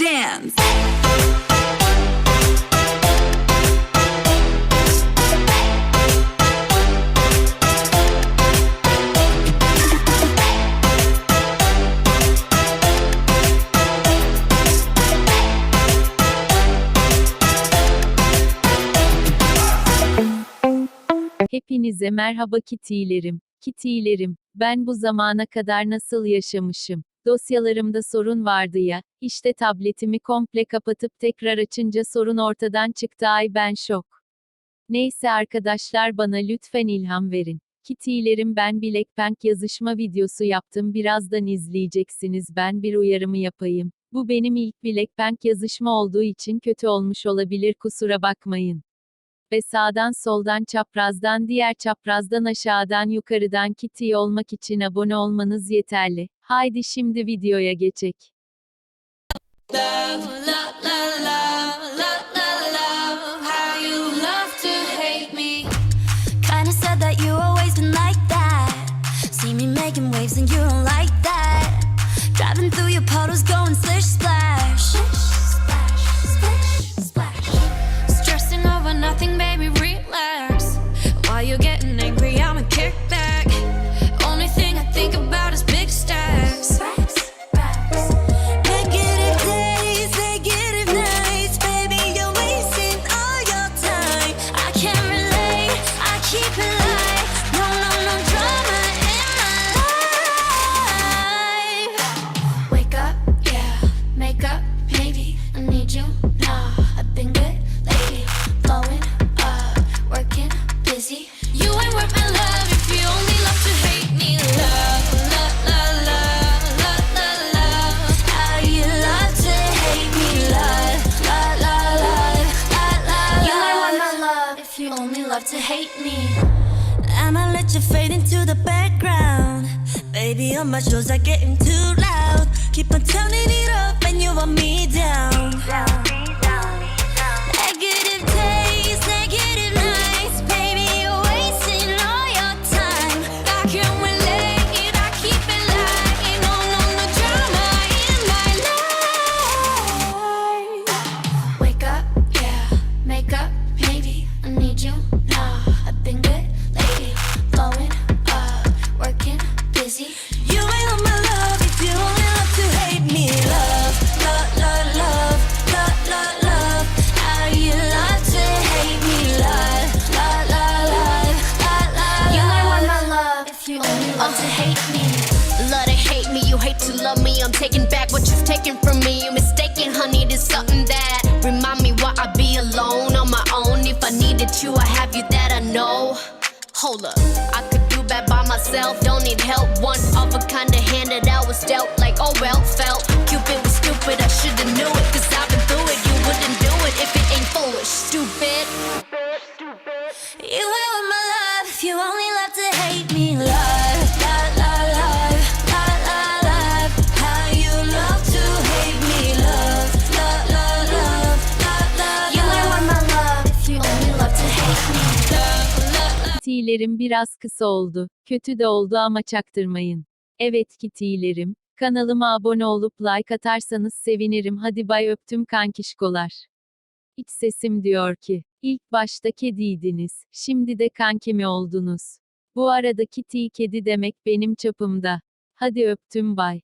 Dance. Hepinize merhaba kitilerim. Kitilerim, ben bu zamana kadar nasıl yaşamışım? Dosyalarımda sorun vardı ya, işte tabletimi komple kapatıp tekrar açınca sorun ortadan çıktı ay ben şok. Neyse arkadaşlar bana lütfen ilham verin. Kitilerim ben Blackpink yazışma videosu yaptım birazdan izleyeceksiniz ben bir uyarımı yapayım. Bu benim ilk Blackpink yazışma olduğu için kötü olmuş olabilir kusura bakmayın ve sağdan soldan çaprazdan diğer çaprazdan aşağıdan yukarıdan Kitty olmak için abone olmanız yeterli. Haydi şimdi videoya geçek. To hate me. I'ma let you fade into the background. Baby, all my shows are getting too loud. Keep on turning it up taken from me. You're mistaken, honey. There's something that remind me why I be alone on my own. If I needed you, I have you that I know. Hold up, I could do bad by myself. Don't need help. One of a kind of hand that I was dealt. Like oh well, felt Cupid was stupid. I shoulda knew it, cause I've been through it. You wouldn't do it if it ain't foolish, stupid. Stupid. You ain't with my love if you only Kitilerim biraz kısa oldu. Kötü de oldu ama çaktırmayın. Evet kitilerim, kanalıma abone olup like atarsanız sevinirim. Hadi bay öptüm kankişkolar. İç sesim diyor ki, ilk başta kediydiniz, şimdi de kankimi oldunuz. Bu arada kiti kedi demek benim çapımda. Hadi öptüm bay.